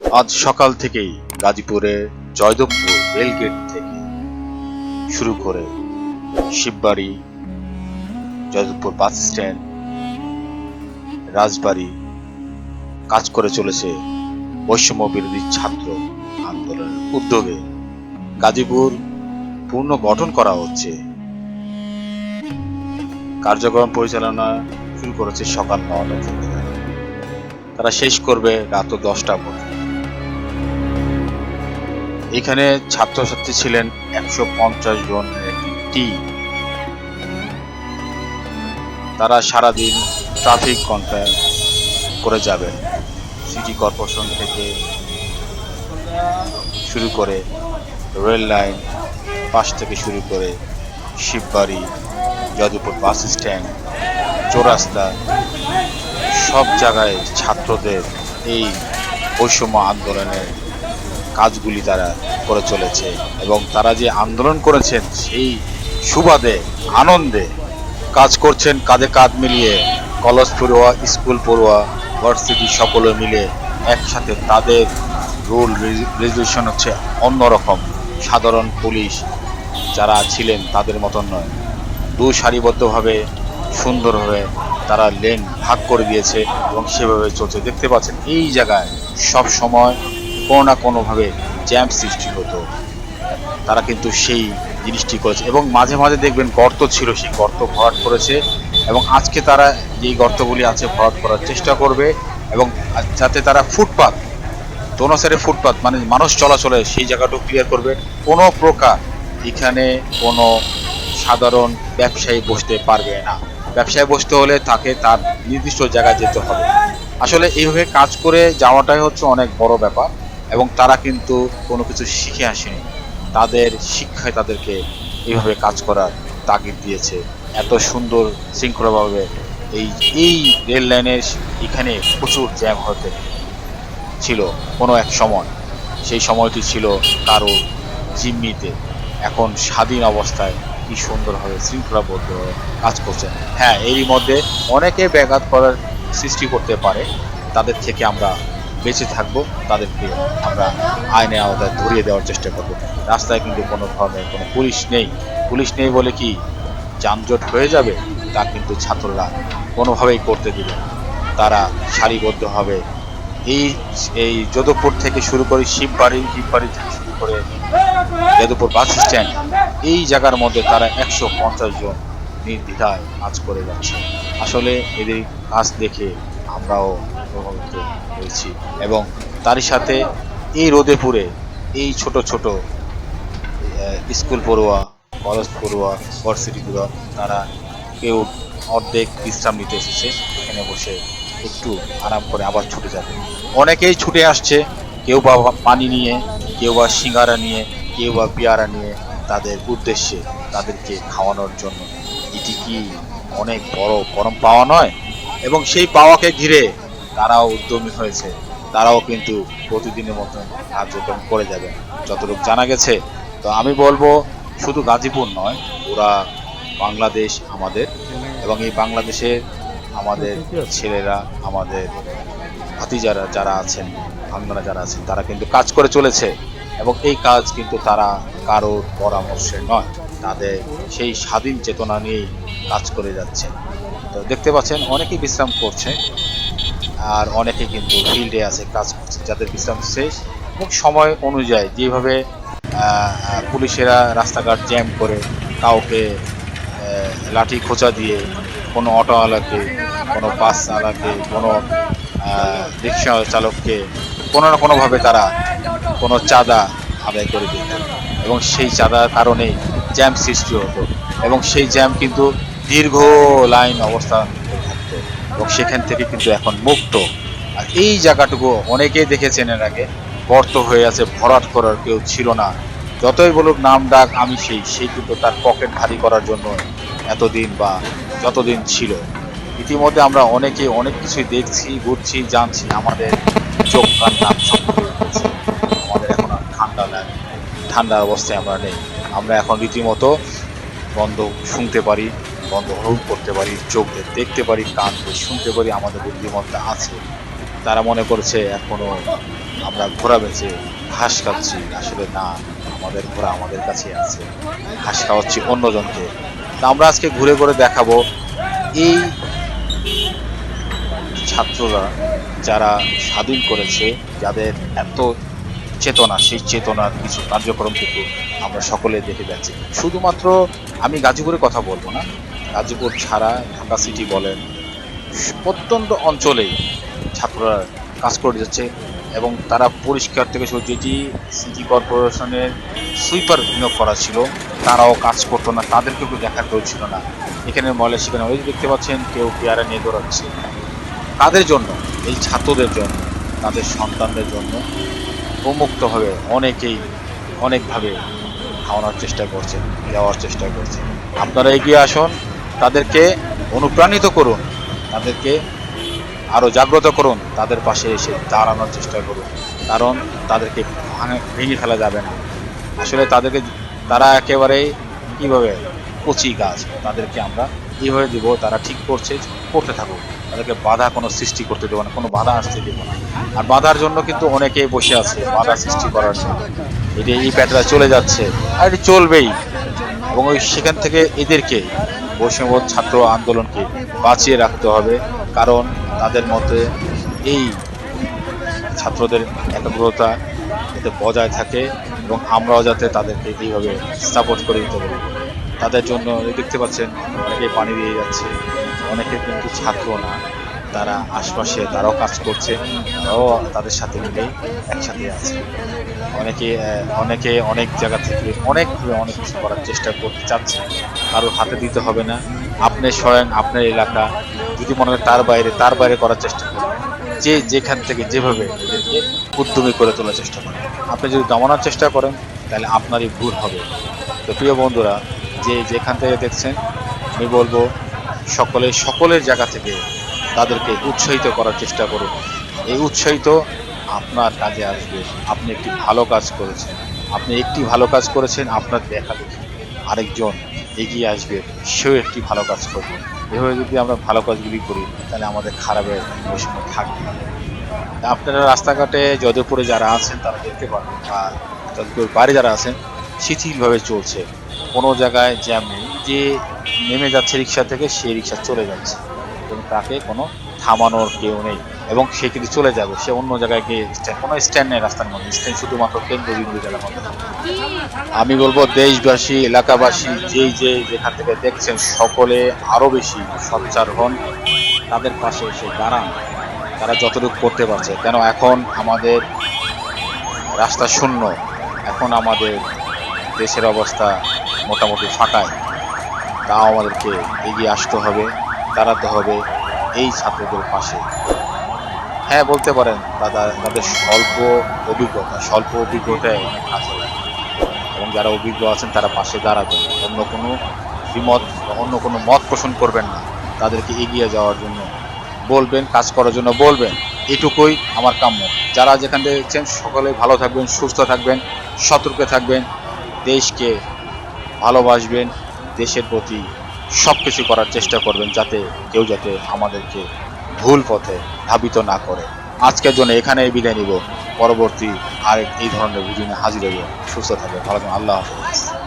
আজ সকাল থেকেই গাজীপুরের জয়দেবপুর রেলগেট থেকে শুরু করে শিববাড়ি, জয়দেবপুর বাস স্ট্যান্ড, রাজবাড়ি কাজ করে চলেছে বৈষম্য বিরোধী ছাত্র আন্দোলনের উদ্যোগে। গাজীপুর পূর্ণ গঠন করা হচ্ছে। কার্যক্রম পরিচালনা শুরু করেছে সকাল নটা থেকে। তারা শেষ করবে রাত দশটা পর্যন্ত। এখানে ছাত্রছাত্রী ছিলেন একশো পঞ্চাশ জনের একটি তারা সারাদিন ট্রাফিক কন্ট্রোল করে যাবেন। সিটি কর্পোরেশন থেকে শুরু করে রেল লাইন পাশ থেকে শুরু করে শিববাড়ি যদুপুর বাস স্ট্যান্ড চৌরাস্তা, সব জায়গায় ছাত্রদের এই বৈষম্য আন্দোলনের কাজগুলি তারা করে চলেছে এবং তারা যে আন্দোলন করেছেন, সেই সুবাদে, আনন্দে কাজ করছেন কাঁধে কাঁধ মিলিয়ে কলেজ পড়ুয়া, স্কুল পড়ুয়া, ভার্সিটি সকলে মিলে একসাথে তাদের রুল রেজলিউশন হচ্ছে অন্যরকম। সাধারণ পুলিশ যারা ছিলেন তাদের মতন নয়। দু সারিবদ্ধভাবে সুন্দরভাবে তারা লেন ভাগ করে দিয়েছে এবং সেভাবে চলছে। দেখতে পাচ্ছেন, এই জায়গায় সব সময় কোনো না কোনোভাবে জ্যাম সৃষ্টি হতো। তারা কিন্তু সেই জিনিসটি করেছে। এবং মাঝে মাঝে দেখবেন গর্ত ছিল, সেই গর্ত ভরাট করেছে এবং আজকে তারা যেই গর্তগুলি আছে ভরাট করার চেষ্টা করবে এবং যাতে তারা ফুটপাত দোনো সাইডে ফুটপাত মানে মানুষ চলাচলে সেই জায়গাটাও ক্লিয়ার করবে। কোনো প্রকার এখানে কোনো সাধারণ ব্যবসায়ী বসতে পারবে না। ব্যবসায়ী বসতে হলে তাকে তার নির্দিষ্ট জায়গায় যেতে হবে। আসলে এইভাবে কাজ করে যাওয়াটাই হচ্ছে অনেক বড় ব্যাপার। এবং তারা কিন্তু কোনো কিছু শিখে আসেনি। তাদের শিক্ষায় তাদেরকে এইভাবে কাজ করার তাগিদ দিয়েছে। এত সুন্দর, শৃঙ্খলাভাবে এই এই রেল লাইনের এখানে প্রচুর জ্যাম হতে ছিল কোনো এক সময়। সেই সময়টি ছিল কারও জিম্মিতে। এখন স্বাধীন অবস্থায় কি সুন্দরভাবে শৃঙ্খলাবদ্ধ কাজ করছেন। হ্যাঁ এরই মধ্যে অনেকে ব্যাঘাত করার সৃষ্টি করতে পারে। তাদের থেকে আমরা বেঁচে থাকব, তাদেরকে আমরা আইনের আওতায় ধরিয়ে দেওয়ার চেষ্টা করব। রাস্তায় কিন্তু কোনো ধরনের কোনো পুলিশ নেই। পুলিশ নেই বলে কি যানজট হয়ে যাবে, তা কিন্তু ছাত্ররা কোনোভাবেই করতে দিবে তারা সারিবদ্ধভাবে এই এই যোধপুর থেকে শুরু করে শিববাড়ি শিববাড়ি থেকে শুরু করে যাদবপুর বাস স্ট্যান্ড, এই জায়গার মধ্যে তারা একশো পঞ্চাশ জন নির্দ্বিধায় কাজ করে যাচ্ছে। আসলে এদের কাজ দেখে আমরাও প্রভাবিত হয়েছি এবং তারই সাথে এই রোদে পুরে এই ছোট ছোট স্কুল পড়ুয়া, কলেজ পড়ুয়া ভার্সিটি পড়ুয়া, তারা কেউ অর্ধেক বিশ্রাম নিতে এসেছে, এখানে বসে একটু আরাম করে আবার ছুটে যাবে। অনেকেই ছুটে আসছে, কেউ বা পানি নিয়ে, কেউ বা সিঙ্গারা নিয়ে, কেউ বা পেয়ারা নিয়ে তাদের উদ্দেশ্যে তাদেরকে খাওয়ানোর জন্য। এটি কি অনেক বড় পরম পাওয়া নয়? এবং সেই পাওয়াকে ঘিরে তারাও উদ্যমী হয়েছে। তারাও কিন্তু প্রতিদিনের মতন কার্যক্রম করে যাবে। যতটুকু জানা গেছে, তো আমি বলব শুধু গাজীপুর নয় ওরা বাংলাদেশ আমাদের এবং এই বাংলাদেশে আমাদের ছেলেরা, আমাদের ভাতিজারা যারা আছেন, ভাঙ্গনা যারা আছেন, তারা কিন্তু কাজ করে চলেছে এবং এই কাজ কিন্তু তারা কারোর পরামর্শে নয়। তাদের সেই স্বাধীন চেতনা নিয়েই কাজ করে যাচ্ছে। দেখতে পাচ্ছেন, অনেকেই বিশ্রাম করছে আর অনেকে কিন্তু ফিল্ডে আছে, কাজ করছে, যাদের বিশ্রাম শেষ। এবং সময় অনুযায়ী যেভাবে পুলিশেরা রাস্তাঘাট জ্যাম করে কাউকে লাঠি খোঁচা দিয়ে কোনো অটোওয়ালাকে কোনো বাসওয়ালাকে কোনো রিক্সা চালককে কোনো না কোনোভাবে তারা কোনো চাঁদা আদায় করে দিত। এবং সেই চাঁদার কারণে জ্যাম সৃষ্টি হতো। এবং সেই জ্যাম কিন্তু দীর্ঘ লাইন অবস্থান থাকতো এবং সেখান থেকে কিন্তু এখন মুক্ত। আর এই জায়গাটুকু অনেকেই দেখেছেন এর আগে। গর্ত হয়ে আছে, ভরাট করার কেউ ছিল না। যতই বলুক নাম, ডাক, আমি সেই সেই কিন্তু তার পকেট ভারী করার জন্য এতদিন বা যতদিন ছিল। ইতিমধ্যে আমরা অনেকে অনেক কিছুই দেখছি, বুঝছি, জানছি, আমাদের চোখ, কান গেছে। আমাদের এখন আর ঠান্ডা লাগে ঠান্ডার অবস্থায় আমরা নেই। আমরা এখন রীতিমতো বন্ধ শুনতে পারি। বন্ধ অনুভব করতে পারি, চোখ দিয়ে দেখতে পারি, কান দিয়ে শুনতে পারি, আমাদের বুদ্ধিমত্তা আছে। তারা মনে করছে, এখনও আমরা ঘোরা বেঁচে ঘাস খাচ্ছি। আসলে না, আমাদের ঘোরা আমাদের কাছে আছে। ঘাস খাওয়াচ্ছি অন্যজনকে। তা আমরা আজকে ঘুরে ঘুরে দেখাবো এই ছাত্ররা যারা স্বাধীন করেছে, যাদের এত চেতনা, সেই চেতনার কিছু কার্যক্রম কিন্তু আমরা সকলে দেখে যাচ্ছি। শুধুমাত্র আমি গাজীপুরের কথা বলব না গাজীপুর ছাড়া ঢাকা সিটি বলেন, প্রত্যন্ত অঞ্চলেই ছাত্ররা কাজ করে যাচ্ছে এবং তারা পরিষ্কার থেকে শুরু যেটি সিটি কর্পোরেশনের সুইপার নিয়োগ করা ছিল, তারাও কাজ করতো না, তাদেরকে কেউ দেখা কেউ ছিল না। এখানে ময়লা সেখানে ওই দেখতে পাচ্ছেন, কেউ পেয়ারা নিয়ে দৌড়াচ্ছে। তাদের জন্য? এই ছাত্রদের জন্য, তাদের সন্তানদের জন্য উন্মুক্তভাবে অনেকেই অনেকভাবে খাওয়ানোর চেষ্টা করছেন, দেওয়ার চেষ্টা করছেন। আপনারা এগিয়ে আসুন। তাদেরকে অনুপ্রাণিত করুন, তাদেরকে আরও জাগ্রত করুন, তাদের পাশে এসে দাঁড়ানোর চেষ্টা করুন। কারণ তাদেরকে ভাঙে- ফেলা যাবে না। আসলে তাদেরকে, তারা একেবারে কীভাবে? কচি গাছ। তাদেরকে আমরা এইভাবে দিব, তারা ঠিক করছে, করতে থাকুক। তাদেরকে বাধা কোনো সৃষ্টি করতে দেবো না, কোনো বাধা আসতে দেবো না। আর বাধার জন্য কিন্তু অনেকে বসে আছে, বাধা সৃষ্টি করার জন্য। এটি এই প্যাটরা চলে যাচ্ছে, আর এটি চলবেই। এবং ওই সেখান থেকে এদেরকে বৈষম্য ছাত্র আন্দোলনকে বাঁচিয়ে রাখতে হবে, কারণ তাদের মতে এই ছাত্রদের একাগ্রতা এতে বজায় থাকে এবং আমরাও যাতে তাদেরকে এইভাবে সাপোর্ট করে দিতে পারি। তাদের জন্য দেখতে পাচ্ছেন অনেকে পানি দিয়ে যাচ্ছে, অনেকে কিন্তু ছাত্র না। তারা আশপাশে তারাও কাজ করছে, তারাও তাদের সাথে মিলে একসাথে আছে। অনেকে অনেকে অনেক জায়গা থেকে অনেকভাবে অনেক কিছু করার চেষ্টা করতে চাচ্ছে। কারোর হাতে দিতে হবে না। আপনি স্বয়ং আপনার এলাকা, যদি মনে হয় তার বাইরে তার বাইরে করার চেষ্টা করুন। যে যেখান থেকে যেভাবে এদেরকে উদ্যমী করে তোলার চেষ্টা করেন। আপনি যদি দমানোর চেষ্টা করেন, তাহলে আপনারই ভুল হবে। তো প্রিয় বন্ধুরা, যে যেখান থেকে দেখছেন, আমি বলব, সকলে, সকলের জায়গা থেকে তাদেরকে উৎসাহিত করার চেষ্টা করুন। এই উৎসাহিত আপনার কাজে আসবে। আপনি একটি ভালো কাজ করেছেন। আপনি একটি ভালো কাজ করেছেন, আপনার দেখা দেখি। আরেকজন এগিয়ে আসবে, সেও একটি ভালো কাজ করবে। এভাবে যদি আমরা ভালো কাজগুলি করি, তাহলে আমাদের খারাপের বৈষম্য থাকবে। আপনারা রাস্তাঘাটে যদুপুরে যারা আছেন, তারা দেখতে পারবেন আর যদুপুরের বাইরে যারা আছেন, শিথিলভাবে চলছে। কোনো জায়গায় জ্যাম নেই। যে নেমে যাচ্ছে রিক্সা থেকে, সে রিক্সা চলে যাচ্ছে। তাকে কোনো থামানোর কেউ নেই। এবং সে কিন্তু চলে যাবে সে অন্য জায়গায় গিয়ে স্ট্যান্ড কোনো স্ট্যান্ড নেই রাস্তার মধ্যে। স্ট্যান্ড শুধুমাত্র কেন্দ্রবিন্দু জায়গার মধ্যে। আমি বলব, দেশবাসী, এলাকাবাসী, যেই যে যেখান থেকে দেখছেন, সকলে আরও বেশি সচ্চার হন। তাদের পাশে এসে দাঁড়ান। তারা যতটুকু করতে পারছে। কেন এখন আমাদের রাস্তা শূন্য। এখন আমাদের দেশের অবস্থা মোটামুটি ফাঁকায় তাও আমাদেরকে এগিয়ে আসতে হবে, দাঁড়াতে হবে। এই ছাত্রদের পাশে। হ্যাঁ বলতে পারেন দাদা তাদের স্বল্প অভিজ্ঞতা, স্বল্প অভিজ্ঞতায় অনেক কাজে লাগে এবং যারা অভিজ্ঞ আছেন, তারা পাশে দাঁড়াবেন। অন্য কোনো বিমত অন্য কোনো মত পোষণ করবেন না। তাদেরকে এগিয়ে যাওয়ার জন্য বলবেন, কাজ করার জন্য বলবেন। এটুকুই আমার কাম্য। যারা যেখান থেকে দেখছেন সকলে ভালো থাকবেন, সুস্থ থাকবেন, সতর্ক থাকবেন। দেশকে ভালোবাসবেন, দেশের প্রতি সব কিছু করার চেষ্টা করবেন যাতে কেউ যাতে আমাদেরকে ভুল পথে ধাবিত না করে। আজকের জন্য এখানেই বিদায় নিব। পরবর্তী আরেক এই ধরনের ভিডিও নিয়ে হাজির হব সুস্থ থাকবে ভালো। আল্লাহ হাফেজ।